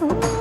嗯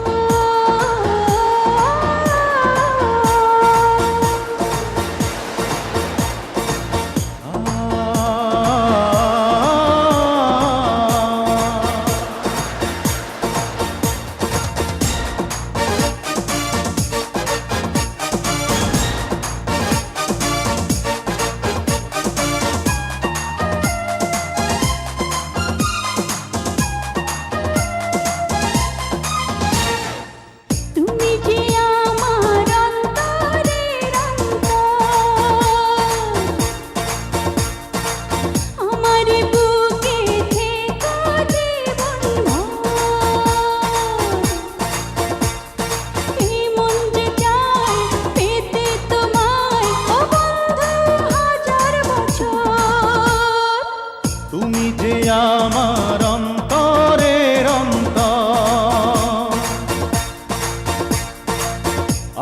যে আমার অন্তরে। অন্ত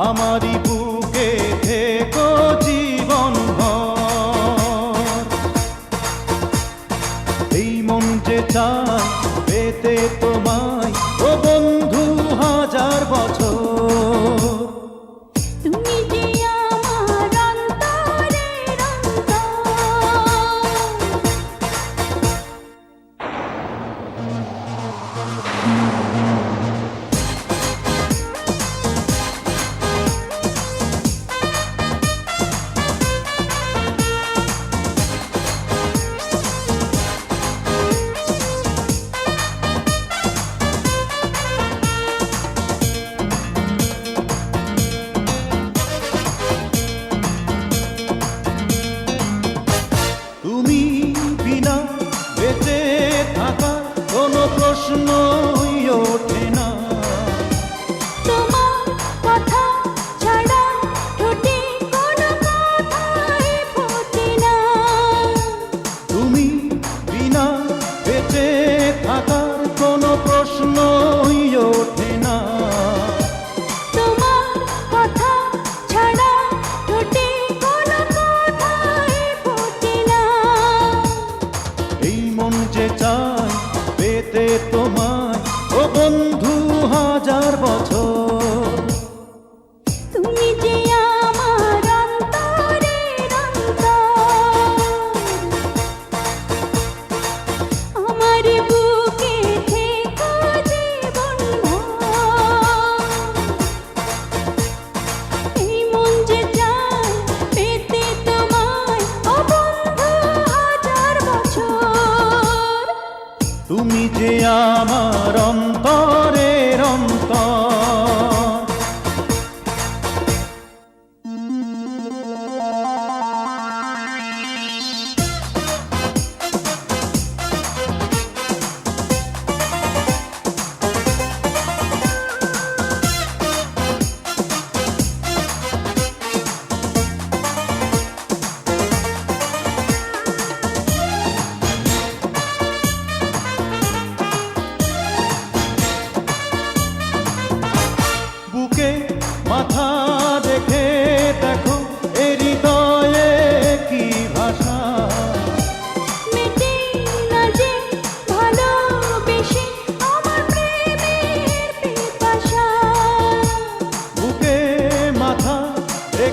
আমারই বুকে থেকো জীবন এই মন যে চায় পেতে তোমায় ও বন্ধু হাজার বছর। তুমি বিনা বেঁচে থাকা কোনো প্রশ্নই ওঠে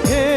again.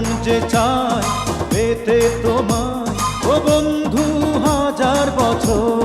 মন যে চায় পেতে তোমায়। ও বন্ধু হাজার বছর